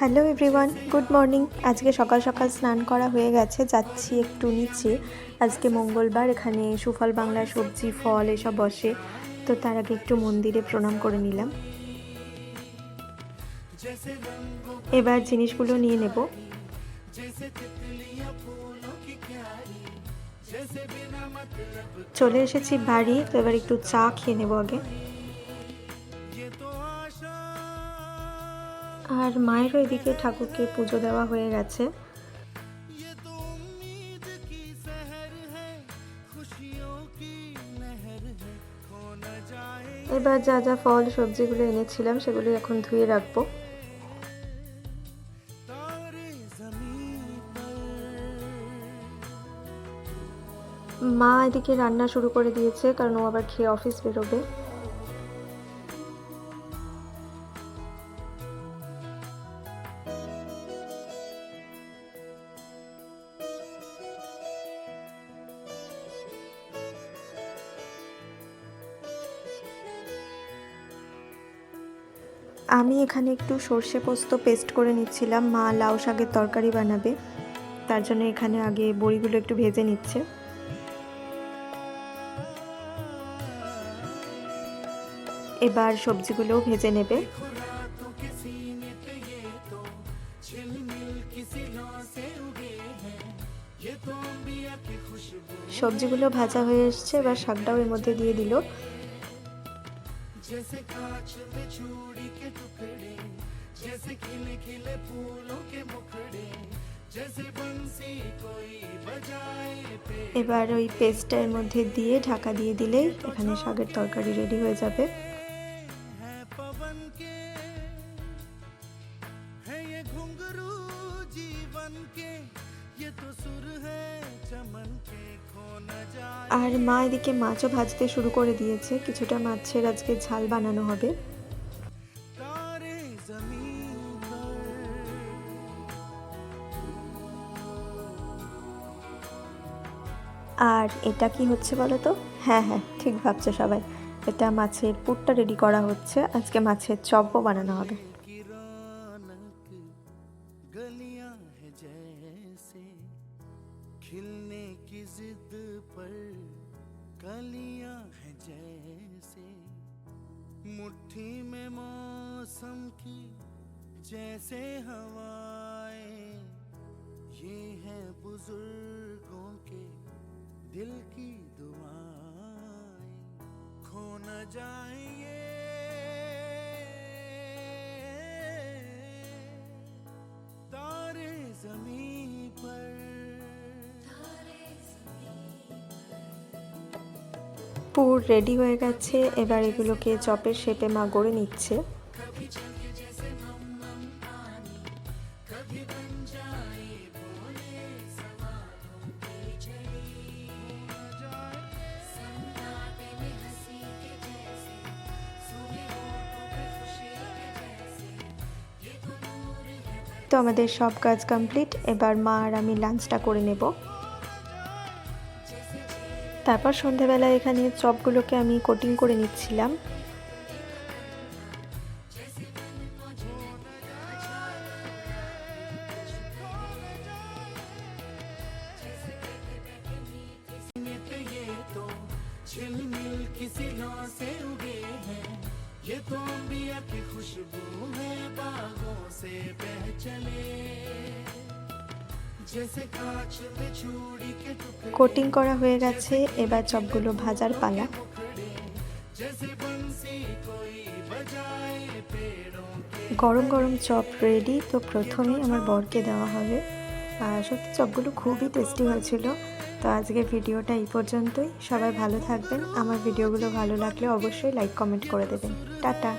Hello everyone, good morning. আজকে সকাল সকাল স্নান করা হয়ে গেছে, যাচ্ছি একটু নিচে। আজকে মঙ্গলবার, এখানে সুফল বাংলা সবজি, ফল এসব বসে। তো তার আগে একটু মন্দিরে প্রণাম করে নিলাম। এবার জিনিসগুলো নিয়ে নেব। চলে এসেছি বাড়ি, তো এবার একটু চা খেয়ে নেব আগে। আর মায়ের ওইদিকে ঠাকুরকে পুজো দেওয়া হয়ে গেছে। এবার যা যা ফল, সবজিগুলো এনেছিলাম সেগুলো এখন ধুয়ে রাখব। মা এদিকে রান্না শুরু করে দিয়েছে, কারণ ও আবার খেয়ে অফিস বেরোবে। আমি এখানে একটু সর্ষে পোস্ত পেস্ট করে নিচ্ছিলাম। মা লাউ শাকের তরকারি বানাবে। তার জন্য এখানে আগে বড়িগুলো একটু ভেজে নিচ্ছে। এবার সবজিগুলোও ভেজে নেবে। সবজিগুলো ভাজা হয়ে এসছে। এবার শাকটাও এর মধ্যে দিয়ে দিল। जैसे कांच में चूड़ी के टुकड़े जैसे खिले खिले फूलों के मुखड़े जैसे बंसी कोई बजाए এবার ওই পেস্টটা এর মধ্যে দিয়ে ঢাকা দিয়ে দিলেই এখানে শাকের তরকারি রেডি হয়ে যাবে আর মা এদিকে মাছও ভাজতে শুরু করে দিয়েছে। কিছুটা মাছের আজকে ঝাল বানানো হবে। আর এটা কি হচ্ছে বলো তো? হ্যাঁ হ্যাঁ ঠিক ভাবছ সবাই। এটা মাছের পুরটা রেডি করা হচ্ছে। আজকে মাছের চপও বানানো হবে। खिलने की जिद पर कलियाँ हैं जैसे। मुट्ठी में मौसम की जैसे हवाएँ। ये है बुज़ुर्गों के दिल की दुआएँ। खो न जाए পুর রেডি হয়ে গেছে, এবার এগুলোকে চপের শেপে মা গড়ে নিচ্ছে। তো আমাদের সব কাজ কমপ্লিট এবার মা আর আমি লাঞ্চটা করে নেব। তারপর সন্ধেবেলা এখানে চপগুলোকে আমি কোটিং করে নিচ্ছিলাম ये तो अंबिया की खुशबू है बागों से बह चले কোটিং করা হয়ে গেছে, এবার চপগুলো ভাজার পালা। গরম গরম চপ রেডি তো প্রথমেই আমার বরকে দেওয়া হবে। আর সত্যি চপগুলো খুবই টেস্টি হয়েছিল। তো আজকের ভিডিওটা এই পর্যন্তই। সবাই ভালো থাকবেন। আমার ভিডিওগুলো ভালো লাগলে অবশ্যই লাইক কমেন্ট করে দেবেন। টাটা!